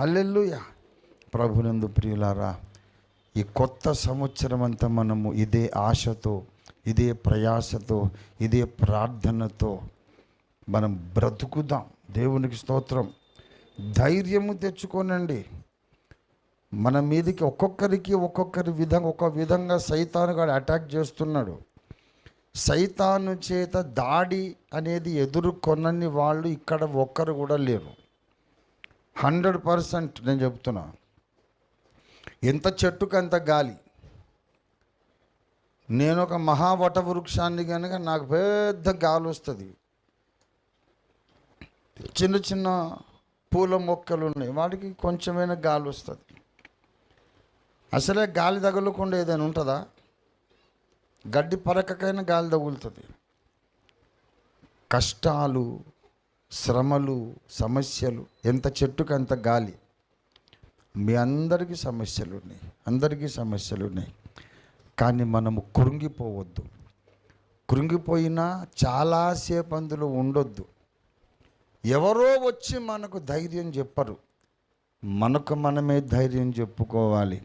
హల్లెలూయా. ప్రభునందు ప్రియులారా ఈ కొత్త సంవత్సరం అంతా మనము ఇదే ఆశతో ఇదే ప్రయాసతో ఇదే ప్రార్థనతో మనం బ్రతుకుదాం. దేవునికి స్తోత్రం. ధైర్యము తెచ్చుకోనండి. మన మీదకి ఒక్కొక్కరికి ఒక్కొక్కరి విధంగా ఒక్కొక్క విధంగా సైతానుగాడు అటాక్ చేస్తున్నాడు. సైతాను చేత దాడి అనేది ఎదుర్కొనని వాళ్ళు ఇక్కడ ఒక్కరు కూడా లేరు. హండ్రెడ్ పర్సెంట్ నేను చెప్తున్నా ఎంత చెట్టుకు అంత గాలి. నేను ఒక మహావట వృక్షాన్ని కనుక నాకు పెద్ద గాలి వస్తుంది. చిన్న చిన్న పూల మొక్కలు ఉన్నాయి. వాటికి కొంచెమైనా గాలి వస్తుంది. అసలే గాలి తగలకుండా ఏదైనా ఉంటుందా? గడ్డి పరకకైనా గాలి తగులుతుంది. కష్టాలు శ్రమలు సమస్యలు ఎంత చెట్టుకు అంత గాలి. మీ అందరికీ సమస్యలు ఉన్నాయి అందరికీ సమస్యలు ఉన్నాయి. కానీ మనము కృంగిపోవద్దు. కృంగిపోయినా చాలాసేపు అందులో ఉండొద్దు. ఎవరో వచ్చి మనకు ధైర్యం చెప్పరు. మనకు మనమే ధైర్యం చెప్పుకోవాలి.